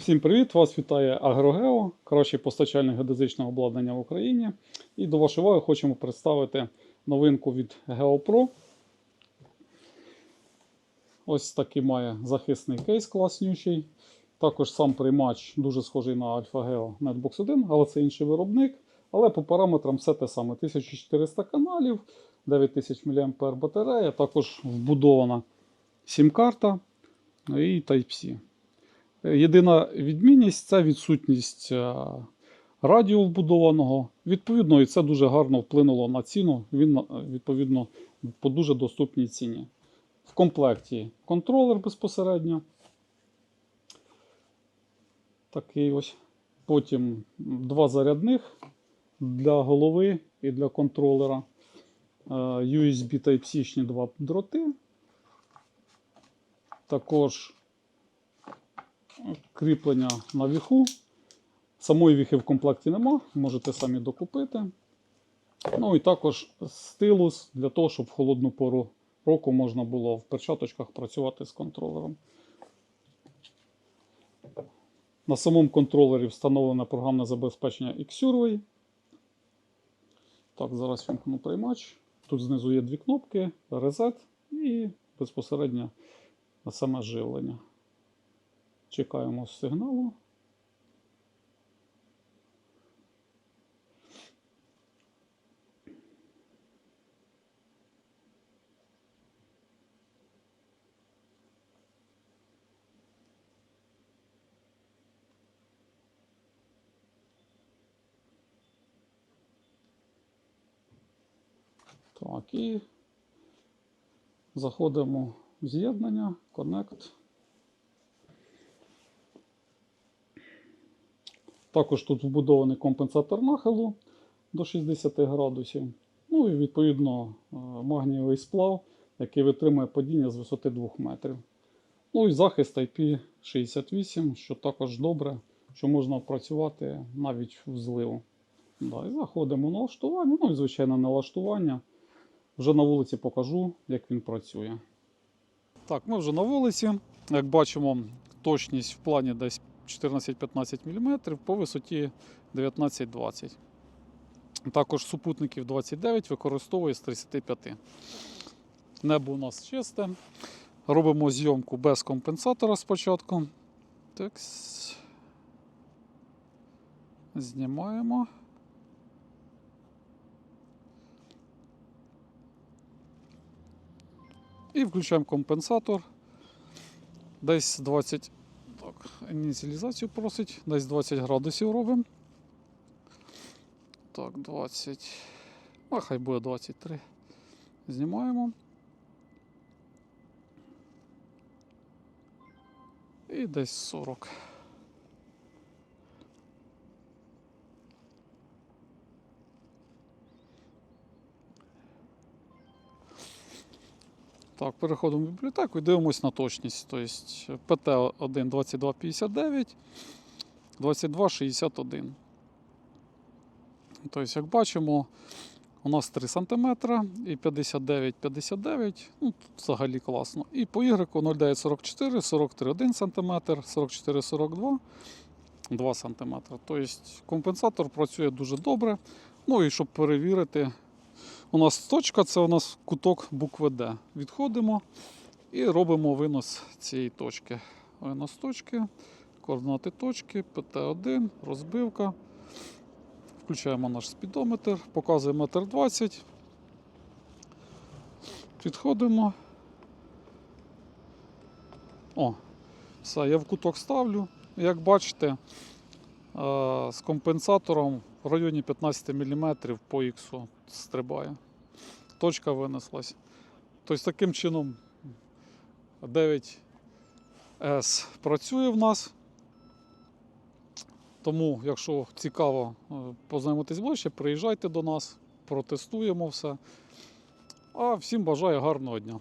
Всім привіт! Вас вітає Агрогео, кращий постачальник геодезичного обладнання в Україні. І до вашої уваги хочемо представити новинку від GeoPro. Ось такий має захисний кейс класнючий. Також сам приймач дуже схожий на AlphaGeo Netbox 1, але це інший виробник. Але по параметрам все те саме: 1400 каналів, 9000 мАh батарея, також вбудована сім-карта і Type-C. Єдина відмінність це відсутність е, радіо вбудованого. Відповідно, і це дуже гарно вплинуло на ціну. Він, е, відповідно, по дуже доступній ціні. В комплекті контролер безпосередньо. Такий ось. Потім два зарядних для голови і для контролера. Е, USB Type-C два дроти. Також кріплення на віху. Самої віхи в комплекті нема, можете самі докупити. Ну і також стилус для того, щоб в холодну пору року можна було в перчаточках працювати з контролером. На самому контролері встановлене програмне забезпечення Xurway. Так, зараз вімкну приймач. Тут знизу є дві кнопки, Reset і безпосередньо саме живлення. Чекаємо сигналу. Так, і заходимо в з'єднання, Connect. Також тут вбудований компенсатор нахилу до 60 градусів. Ну і відповідно е, магнієвий сплав, який витримує падіння з висоти 2 метрів. Ну і захист IP68, що також добре, що можна працювати навіть в зливу. Да, і заходимо в налаштування. Ну і звичайно налаштування. Вже на вулиці покажу, як він працює. Так, ми вже на вулиці. Як бачимо, точність в плані десь 14-15 мм, по висоті 19-20. Також супутників 29 використовує з 35. Небо у нас чисте. Робимо зйомку без компенсатора спочатку. Так. Знімаємо. І включаємо компенсатор. Десь 20. Так, ініціалізацію просить. Десь 20 градусів робимо. Так, 20. А хай буде 23. Знімаємо. І десь 40. Так, переходимо в бібліотеку і дивимося на точність. Тобто PT1 2259, 2261. Тобто, як бачимо, у нас 3 см і 59 59 ну, взагалі класно. І по Y 0944, 43 1 см, 44 42 2 см. Тобто компенсатор працює дуже добре. Ну і щоб перевірити. У нас точка це у нас куток букви Д. Відходимо і робимо винос цієї точки. Винос точки, координати точки, ПТ1, розбивка. Включаємо наш спідометр, показує 1,20 м. Підходимо. О, все, я в куток ставлю. Як бачите, з компенсатором в районі 15 мм по Х стрибає. Точка винеслась. Тобто таким чином 9С працює в нас. Тому, якщо цікаво е, познайомитись ближче, приїжджайте до нас, протестуємо все. А всім бажаю гарного дня.